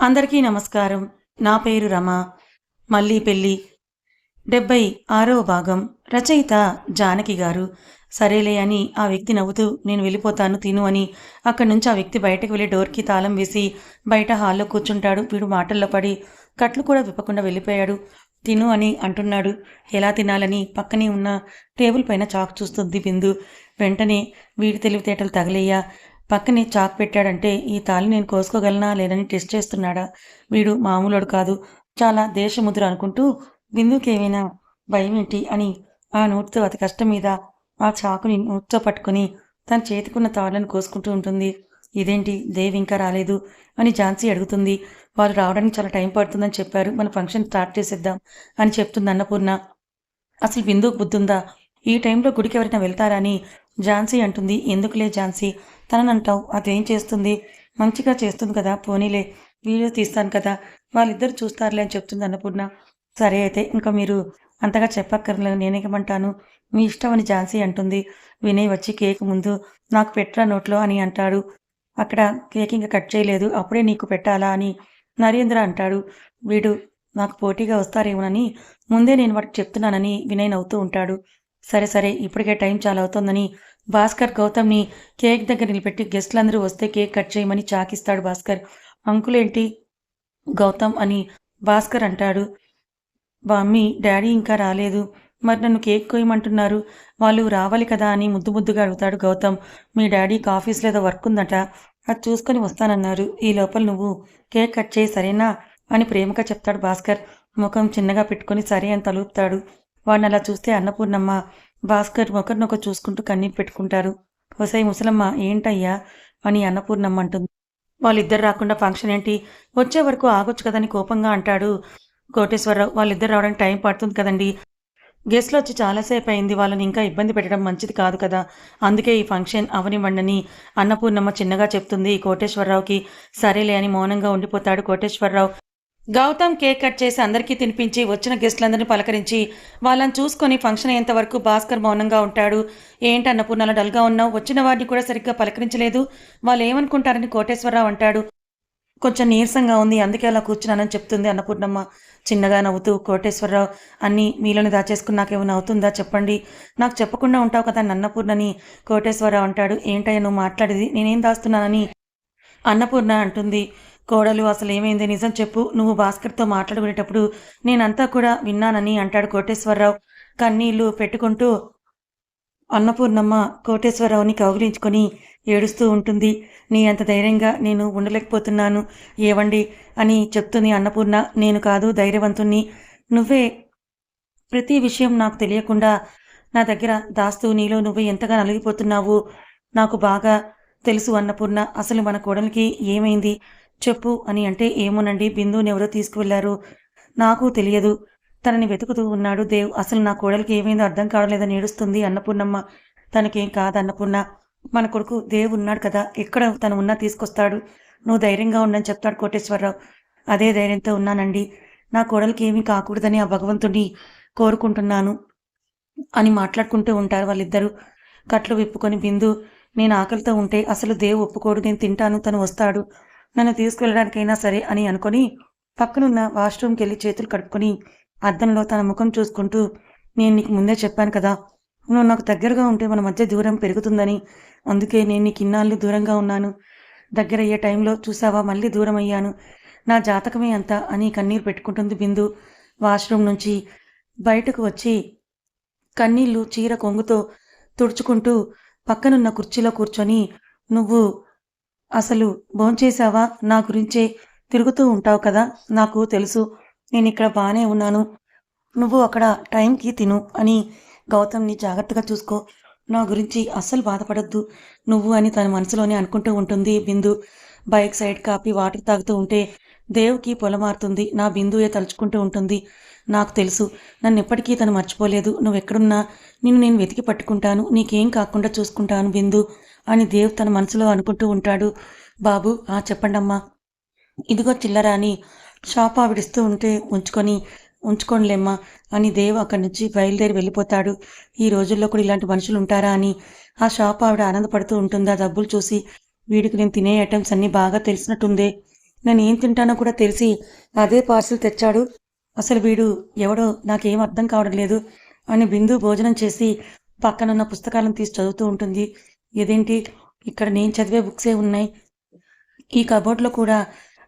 అందరికీ నమస్కారం. నా పేరు రమ. మళ్ళీ పెళ్ళి. డెబ్బై ఆరవ భాగం. రచయిత జానకి గారు. సరేలే అని ఆ వ్యక్తి నవ్వుతూ నేను వెళ్ళిపోతాను తిను అని అక్కడి నుంచి ఆ వ్యక్తి బయటకు వెళ్ళి డోర్కి తాళం వేసి బయట హాల్లో కూర్చుంటాడు. వీడు మాటల్లో పడి కట్లు కూడా విప్పకుండా వెళ్ళిపోయాడు. తిను అని అంటున్నాడు. ఎలా తినాలని పక్కనే ఉన్న టేబుల్ పైన చాకు చూస్తుంది బిందు వెంటనే వీడి తెలివితేటలు తగిలయ్యా. పక్కనే చాక్ పెట్టాడంటే ఈ తాళి నేను కోసుకోగలనా లేనని టెస్ట్ చేస్తున్నాడా? వీడు మామూలుడు కాదు. చాలా దేశముద్ర అనుకుంటూ బిందుకేమైనా భయం ఏంటి అని ఆ నోటితో అతి కష్టం మీద ఆ చాకుని నోటితో పట్టుకుని తన చేతికున్న తాళ్ళను కోసుకుంటూ ఉంటుంది. ఇదేంటి? దేవ్ ఇంకా రాలేదు? అని ఝాన్సీ అడుగుతుంది. వాళ్ళు రావడానికి చాలా టైం పడుతుందని చెప్పారు. మన ఫంక్షన్ స్టార్ట్ చేసేద్దాం అని చెప్తుంది అన్నపూర్ణ. అసలు బిందుకు బుద్ధుందా? ఈ టైంలో గుడికి ఎవరైనా వెళ్తారా? అని ఝాన్సీ అంటుంది. ఎందుకులే ఝాన్సీ? తననంటావు అదేం చేస్తుంది? మంచిగా చేస్తుంది కదా పోనీలే వీడియో తీస్తాను కదా వాళ్ళిద్దరు చూస్తారులే అని చెప్తుంది అన్నపూర్ణ. సరే అయితే ఇంకా మీరు అంతగా చెప్పక్కర్లేదు నేనేమంటాను? మీ ఇష్టం అని ఝాన్సీ అంటుంది. వినయ్ వచ్చి కేక్ ముందు నాకు పెట్టరా నోట్లో అని అంటాడు. అక్కడ కేక్ ఇంకా కట్ చేయలేదు అప్పుడే నీకు పెట్టాలా అని నరేంద్ర అంటాడు. వీడు నాకు పోటీగా వస్తారేమోనని ముందే నేను వాటికి చెప్తున్నానని వినయ్ నవ్వుతూ ఉంటాడు. సరే సరే ఇప్పటికే టైం చాలా అవుతోందని భాస్కర్ గౌతమ్ని కేక్ దగ్గర నిలబెట్టి గెస్ట్లందరూ వస్తే కేక్ కట్ చేయమని చాకిస్తాడు భాస్కర్. అంకులేంటి గౌతమ్ అని భాస్కర్ అంటాడు. మమ్మీ డాడీ ఇంకా రాలేదు. మరి నన్ను కేక్ కోయమంటున్నారు వాళ్ళు రావాలి కదా అని ముద్దు ముద్దుగా అడుగుతాడు గౌతమ్. మీ డాడీకి ఆఫీస్లో ఏదో వర్క్ ఉందట. అది చూసుకొని వస్తానన్నారు. ఈ లోపల నువ్వు కేక్ కట్ చేయి సరేనా? అని ప్రేమగా చెప్తాడు భాస్కర్. ముఖం చిన్నగా పెట్టుకొని సరే అని తలుపుతాడు. వాడిని అలా చూస్తే అన్నపూర్ణమ్మ భాస్కర్ ఒకరినొకరు చూసుకుంటూ కన్నీరు పెట్టుకుంటారు. వసై ముసలమ్మ ఏంటయ్యా? అని అన్నపూర్ణమ్మ అంటుంది. వాళ్ళిద్దరు రాకుండా ఫంక్షన్ ఏంటి? వచ్చే వరకు ఆగొచ్చు కదని కోపంగా అంటాడు కోటేశ్వరరావు. వాళ్ళిద్దరు రావడానికి టైం పడుతుంది కదండి. గెస్ట్లు వచ్చి చాలాసేపు అయింది. వాళ్ళని ఇంకా ఇబ్బంది పెట్టడం మంచిది కాదు కదా. అందుకే ఈ ఫంక్షన్ అవనివ్వండని అన్నపూర్ణమ్మ చిన్నగా చెప్తుంది కోటేశ్వరరావుకి. సరేలే అని మౌనంగా ఉండిపోతాడు కోటేశ్వరరావు. గౌతమ్ కేక్ కట్ చేసి అందరికీ తినిపించి వచ్చిన గెస్టులందరినీ పలకరించి వాళ్ళని చూసుకొని ఫంక్షన్ అయ్యేంత వరకు భాస్కర్ మౌనంగా ఉంటాడు. ఏంటి అన్నపూర్ణాల డల్గా ఉన్నావు? వచ్చిన వారిని కూడా సరిగ్గా పలకరించలేదు. వాళ్ళు ఏమనుకుంటారని కోటేశ్వరరావు అంటాడు. కొంచెం నీరసంగా ఉంది అందుకే అలా కూర్చున్నానని చెప్తుంది అన్నపూర్ణమ్మ. చిన్నగా నవ్వుతూ కోటేశ్వరరావు అన్నీ మీలోని దాచేసుకుని నాకేమైనా అవుతుందా చెప్పండి. నాకు చెప్పకుండా ఉంటావు కదా అని అన్నపూర్ణని కోటేశ్వరరావు అంటాడు. ఏంటయ్యా నువ్వు మాట్లాడేది? నేనేం దాస్తున్నానని అన్నపూర్ణ అంటుంది. కోడలు అసలు ఏమైంది? నిజం చెప్పు. నువ్వు భాస్కర్తో మాట్లాడుకునేటప్పుడు నేనంతా కూడా విన్నానని అంటాడు కోటేశ్వరరావు. కన్నీళ్ళు పెట్టుకుంటూ అన్నపూర్ణమ్మ కోటేశ్వరరావుని కౌగిలించుకొని ఏడుస్తూ ఉంటుంది. నీ అంత ధైర్యంగా నేను ఉండలేకపోతున్నాను. ఏవండి? అని చెప్తుంది అన్నపూర్ణ. నేను కాదు ధైర్యవంతుణ్ణి. నువ్వే ప్రతి విషయం నాకు తెలియకుండా నా దగ్గర దాస్తూ నీలో నువ్వు ఎంతగా నలిగిపోతున్నావు? నాకు బాగా తెలుసు అన్నపూర్ణ. అసలు మన కోడలికి ఏమైంది? చెప్పు అని అంటే ఏమోనండి బిందుని ఎవరో తీసుకువెళ్ళారు నాకు తెలియదు. తనని వెతుకుతూ ఉన్నాడు దేవ్. అసలు నా కోడలికి ఏమైందో అర్థం కావడం ఏడుస్తుంది అన్నపూర్ణమ్మ. తనకేం కాదు అన్నపూర్ణ. మన కొడుకు దేవ్ ఉన్నాడు కదా ఎక్కడ తను ఉన్నా తీసుకొస్తాడు. నువ్వు ధైర్యంగా ఉండని చెప్తాడు కోటేశ్వరరావు. అదే ధైర్యంతో ఉన్నానండి. నా కోడలికి ఏమీ కాకూడదని ఆ భగవంతుడిని కోరుకుంటున్నాను అని మాట్లాడుకుంటూ ఉంటారు వాళ్ళిద్దరూ. కట్లు విప్పుకొని బిందు నేను ఆకలితో ఉంటే అసలు దేవ్ ఒప్పుకోడు నేను తింటాను తను వస్తాడు. నన్ను తీసుకెళ్ళడానికైనా సరే అని అనుకొని పక్కనున్న వాష్రూమ్కి వెళ్ళి చేతులు కడుక్కొని అద్దంలో తన ముఖం చూసుకుంటూ నేను నీకు ముందే చెప్పాను కదా నువ్వు నాకు దగ్గరగా ఉంటే మన మధ్య దూరం పెరుగుతుందని అందుకే నేను నీకు ఇన్నాళ్ళు దూరంగా ఉన్నాను. దగ్గర అయ్యే టైంలో చూసావా మళ్ళీ దూరం అయ్యాను నా జాతకమే అంత అని కన్నీరు పెట్టుకుంటుంది బిందు. వాష్రూమ్ నుంచి బయటకు వచ్చి కన్నీళ్ళు చీర కొంగుతో తుడుచుకుంటూ పక్కనున్న కుర్చీలో కూర్చొని నువ్వు అసలు భోంచేశావా? నా గురించే తిరుగుతూ ఉంటావు కదా నాకు తెలుసు. నేను ఇక్కడ బాగానే ఉన్నాను. నువ్వు అక్కడ టైంకి తిను అని గౌతమ్ని జాగ్రత్తగా చూసుకో. నా గురించి అస్సలు బాధపడద్దు. నువ్వు అని తన మనసులోనే అనుకుంటూ ఉంటుంది బిందు. బైక్ సైడ్ కాపి వాటర్ తాగుతూ ఉంటే దేవుకి పొలమారుతుంది. నా బిందుయే తలుచుకుంటూ ఉంటుంది. నాకు తెలుసు. నన్ను ఎప్పటికీ తను మర్చిపోలేదు. నువ్వు ఎక్కడున్నా నిన్ను నేను వెతికి పట్టుకుంటాను. నీకేం కాకుండా చూసుకుంటాను బిందు అని దేవ్ తన మనసులో అనుకుంటూ ఉంటాడు. బాబు ఆ చెప్పండమ్మా. ఇదిగో చిల్లరా అని షాప్ ఆవిడిస్తూ ఉంటే ఉంచుకొని ఉంచుకోనిలేమ్మా అని దేవ్ అక్కడి నుంచి బయలుదేరి వెళ్ళిపోతాడు. ఈ రోజుల్లో కూడా ఇలాంటి మనుషులు ఉంటారా అని ఆ షాప్ ఆవిడ ఆనందపడుతూ ఉంటుందా. డబ్బులు చూసి వీడికి నేను తినే ఐటమ్స్ అన్నీ బాగా తెలిసినట్టుందే. నేను ఏం తింటానో కూడా తెలిసి అదే పార్సిల్ తెచ్చాడు. అసలు వీడు ఎవడో నాకేం అర్థం కావడం లేదు అని బిందు భోజనం చేసి పక్కనున్న పుస్తకాలను తీసి చదువుతూ ఉంటుంది. ఇదేంటి? ఇక్కడ నేను చదివే బుక్సే ఉన్నాయి. ఈ కబోర్డ్లో కూడా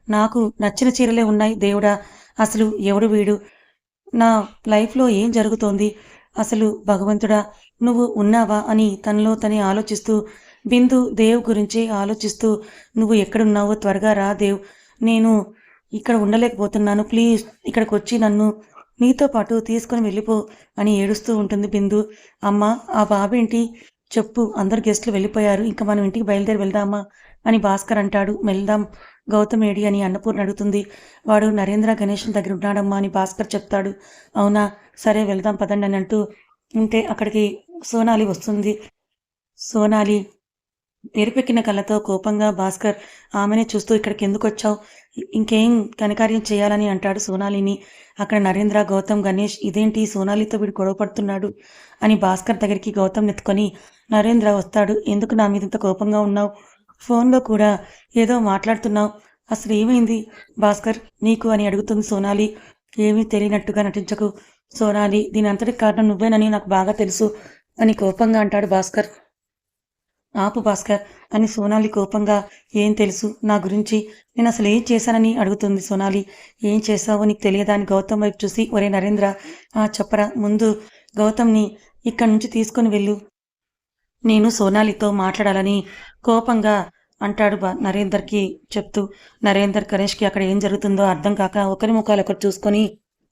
నాకు నచ్చిన చీరలే ఉన్నాయి దేవుడా. అసలు ఎవడు వీడు? నా లైఫ్లో ఏం జరుగుతోంది? అసలు భగవంతుడా నువ్వు ఉన్నావా అని తనలో తనే ఆలోచిస్తూ బిందు దేవ్ గురించి ఆలోచిస్తూ నువ్వు ఎక్కడున్నావో త్వరగా రా దేవ్. నేను ఇక్కడ ఉండలేకపోతున్నాను. ప్లీజ్ ఇక్కడికి వచ్చి నన్ను నీతో పాటు తీసుకొని వెళ్ళిపో అని ఏడుస్తూ ఉంటుంది బిందు. అమ్మ ఆ బాబేంటి? చెప్పు అందరు గెస్ట్లు వెళ్ళిపోయారు. ఇంకా మనం ఇంటికి బయలుదేరి వెళ్దామా అని భాస్కర్ అంటాడు. వెళ్దాం గౌతమేడి అని అన్నపూర్ణ అడుగుతుంది. వాడు నరేంద్ర గణేషన్ దగ్గర ఉన్నాడమ్మా అని భాస్కర్ చెప్తాడు. అవునా? సరే వెళ్దాం పదండి అని అంటూ ఉంటే అక్కడికి సోనాలి వస్తుంది. సోనాలి ఎరుపెక్కిన కళ్ళతో కోపంగా భాస్కర్ ఆమెనే చూస్తూ ఇక్కడికి ఎందుకు వచ్చావు? ఇంకేం కనకార్యం చేయాలని అంటాడు సోనాలిని. అక్కడ నరేంద్ర గౌతమ్ గణేష్ ఇదేంటి? సోనాలితో వీడు గొడవ పడుతున్నాడు అని భాస్కర్ దగ్గరికి గౌతమ్ నెత్తుకొని నరేంద్ర వస్తాడు. ఎందుకు నా మీద ఇంత కోపంగా ఉన్నావు? ఫోన్లో కూడా ఏదో మాట్లాడుతున్నావు. అసలు ఏమైంది భాస్కర్? నీకు అని అడుగుతుంది సోనాలి. ఏమీ తెలియనట్టుగా నటించకు. సోనాలి దీని అంతటి కారణం నువ్వేనని నాకు బాగా తెలుసు అని కోపంగా అంటాడు భాస్కర్. ఆపు భాస్కర్ అని సోనాలి కోపంగా ఏం తెలుసు? నా గురించి నేను అసలు ఏం చేశానని అడుగుతుంది సోనాలి. ఏం చేశావో నీకు తెలియదా అని గౌతమ్ వైపు చూసి ఒరే నరేంద్ర ఆ చెప్పరా ముందు గౌతమ్ని ఇక్కడి నుంచి తీసుకొని వెళ్ళు. నేను సోనాలితో మాట్లాడాలని కోపంగా అంటాడు బా నరేందర్కి చెప్తూ. నరేందర్ గణేష్కి అక్కడ ఏం జరుగుతుందో అర్థం కాక ఒకరి ముఖాలు ఒకరు చూసుకొని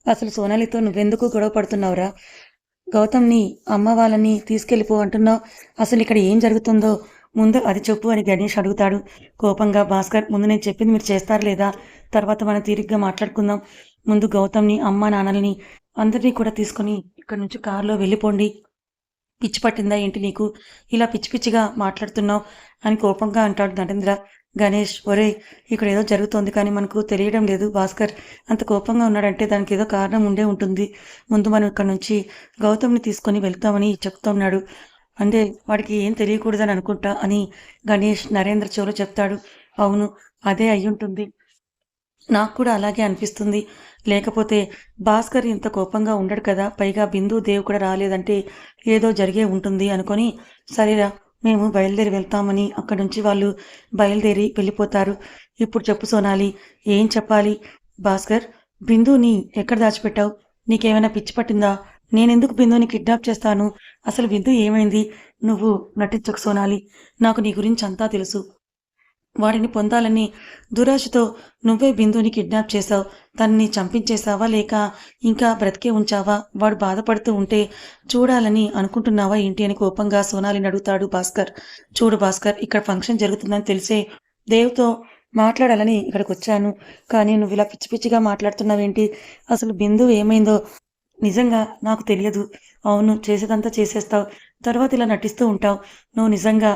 అసలు సోనాలితో నువ్వెందుకు గొడవ పడుతున్నావురా? గౌతమ్ని అమ్మ వాళ్ళని తీసుకెళ్ళిపో అంటున్నావు. అసలు ఇక్కడ ఏం జరుగుతుందో? ముందు అది చెప్పు అని గణేష్ అడుగుతాడు. కోపంగా భాస్కర్ ముందు నేను చెప్పింది మీరు చేస్తారు లేదా? తర్వాత మనం తీరిగ్గా మాట్లాడుకుందాం. ముందు గౌతమ్ని అమ్మ నాన్నల్ని అందరినీ కూడా తీసుకొని ఇక్కడ నుంచి కారులో వెళ్ళిపోండి. పిచ్చి పట్టిందా ఏంటి నీకు? ఇలా పిచ్చి పిచ్చిగా మాట్లాడుతున్నావు అని కోపంగా అంటాడు నరేంద్ర గణేష్ ఒరే ఇక్కడ ఏదో జరుగుతోంది కానీ మనకు తెలియడం లేదు. భాస్కర్ అంత కోపంగా ఉన్నాడంటే దానికి ఏదో కారణం ఉండే ఉంటుంది. ముందు మనం ఇక్కడ నుంచి గౌతమ్ని తీసుకొని వెళ్తామని చెప్తున్నాడు. అంటే వాడికి ఏం తెలియకూడదని అనుకుంటా అని గణేష్ నరేంద్ర చెవులో చెప్తాడు. అవును అదే అయ్యుంటుంది. నాకు కూడా అలాగే అనిపిస్తుంది. లేకపోతే భాస్కర్ ఇంత కోపంగా ఉండడు కదా. పైగా బిందు దేవ్ కూడా రాలేదంటే ఏదో జరిగే ఉంటుంది అనుకొని సరేరా మేము బయలుదేరి వెళ్తామని అక్కడి నుంచి వాళ్ళు బయలుదేరి వెళ్ళిపోతారు. ఇప్పుడు చెప్పు సోనాలి ఏం చెప్పాలి? భాస్కర్ బిందుని ఎక్కడ దాచిపెట్టావు? నీకేమైనా పిచ్చి పట్టిందా? నేనెందుకు బిందుని కిడ్నాప్ చేస్తాను? అసలు బిందు ఏమైంది? నువ్వు నటించకు సోనాలి. నాకు నీ గురించి అంతా తెలుసు. వాడిని పొందాలని దురాశతో నువ్వే బిందుని కిడ్నాప్ చేశావు. తనని చంపించేశావా లేక ఇంకా బ్రతికే ఉంచావా? వాడు బాధపడుతూ ఉంటే చూడాలని అనుకుంటున్నావా ఏంటి అని కోపంగా సోనాలిని అడుగుతాడు భాస్కర్. చూడు భాస్కర్ ఇక్కడ ఫంక్షన్ జరుగుతుందని తెలిసే దేవ్తో మాట్లాడాలని ఇక్కడికి వచ్చాను. కానీ నువ్వు ఇలా పిచ్చి పిచ్చిగా మాట్లాడుతున్నావేంటి? అసలు బిందు ఏమైందో నిజంగా నాకు తెలియదు. అవును చేసేదంతా చేసేస్తావు. తర్వాత ఇలా నటిస్తూ ఉంటావు. నువ్వు నిజంగా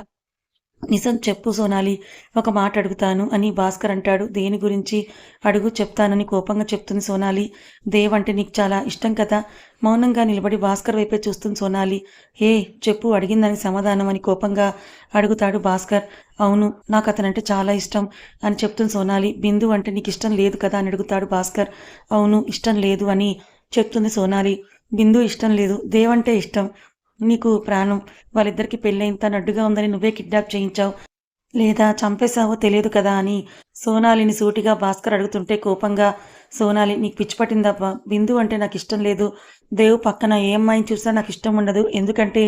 నిజం చెప్పు సోనాలి ఒక మాట అడుగుతాను అని భాస్కర్ అంటాడు. దేని గురించి అడుగు చెప్తానని కోపంగా చెప్తుంది సోనాలి. దేవ్ అంటే నీకు చాలా ఇష్టం కదా? మౌనంగా నిలబడి భాస్కర్ వైపే చూస్తుంది సోనాలి. ఏ చెప్పు అడిగిందని సమాధానం అని కోపంగా అడుగుతాడు భాస్కర్. అవును నాకు అతనంటే చాలా ఇష్టం అని చెప్తుంది సోనాలి. బిందు అంటే నీకు ఇష్టం లేదు కదా అని అడుగుతాడు భాస్కర్. అవును ఇష్టం లేదు అని చెప్తుంది సోనాలి. బిందు ఇష్టం లేదు. దేవంటే ఇష్టం. నీకు ప్రాణం. వాళ్ళిద్దరికి పెళ్ళైన తను అడ్డుగా ఉందని నువ్వే కిడ్నాప్ చేయించావు. లేదా చంపేశావో తెలియదు కదా అని సోనాలిని సూటిగా భాస్కర్ అడుగుతుంటే కోపంగా సోనాలి నీకు పిచ్చిపట్టిందబ్బా బిందు అంటే నాకు ఇష్టం లేదు. దేవు పక్కన ఏ అమ్మాయిని చూసినా నాకు ఇష్టం ఉండదు. ఎందుకంటే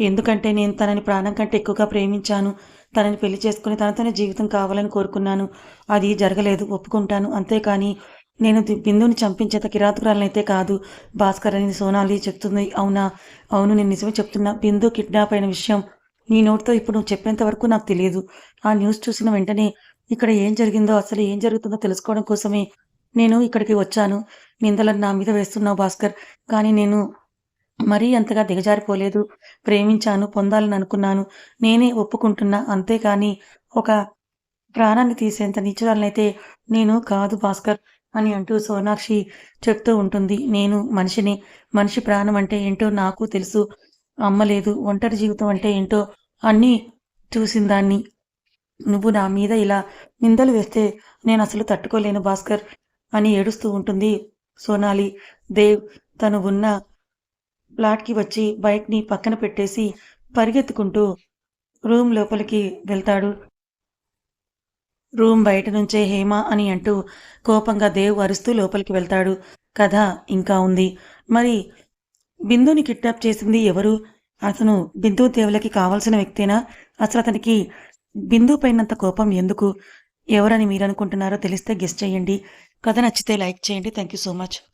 ఎందుకంటే నేను తనని ప్రాణం కంటే ఎక్కువగా ప్రేమించాను. తనని పెళ్ళి చేసుకుని తనతోనే జీవితం కావాలని కోరుకున్నాను. అది జరగలేదు. ఒప్పుకుంటాను. అంతేకాని నేను బిందుని చంపించేత కిరాతకురాలనైతే కాదు. భాస్కర్ అని సోనాలి చెప్తుంది. అవునా? అవును నేను నిజమే చెప్తున్నా. బిందు కిడ్నాప్ అయిన విషయం నీ నోటితో ఇప్పుడు నువ్వు చెప్పేంత వరకు నాకు తెలియదు. ఆ న్యూస్ చూసిన వెంటనే ఇక్కడ ఏం జరిగిందో అసలు ఏం జరుగుతుందో తెలుసుకోవడం కోసమే నేను ఇక్కడికి వచ్చాను. నిందలను నా మీద వేస్తున్నావు భాస్కర్. కానీ నేను మరీ అంతగా దిగజారిపోలేదు. ప్రేమించాను పొందాలని అనుకున్నాను. నేనే ఒప్పుకుంటున్నా అంతేకాని ఒక ప్రాణాన్ని తీసేంత నీచురాలనైతే నేను కాదు భాస్కర్. అని అంటూ సోనాక్షి చెప్తూ ఉంటుంది. నేను మనిషిని మనిషి ప్రాణం అంటే ఏంటో నాకు తెలుసు. అమ్మ లేదు ఒంటరి జీవితం అంటే ఏంటో అన్నీ చూసిన దాన్ని. నువ్వు నా మీద ఇలా నిందలు వేస్తే నేను అసలు తట్టుకోలేను భాస్కర్ అని ఏడుస్తూ ఉంటుంది సోనాలి. దేవ్ తను ఉన్న ప్లాట్కి వచ్చి బైక్ని పక్కన పెట్టేసి పరిగెత్తుకుంటూ రూమ్ లోపలికి వెళ్తాడు. రూమ్ బయట నుంచే హేమ అని అంటూ కోపంగా దేవ్ అరుస్తూ లోపలికి వెళ్తాడు. కథ ఇంకా ఉంది. మరి బిందుని కిడ్నాప్ చేసింది ఎవరు? అతను బిందు దేవులకి కావాల్సిన వ్యక్తేనా? అసలు అతనికి బిందు పైనంత కోపం ఎందుకు? ఎవరని మీరు అనుకుంటున్నారో తెలిస్తే గెస్ట్ చేయండి. కథ నచ్చితే లైక్ చేయండి. Thank you so much.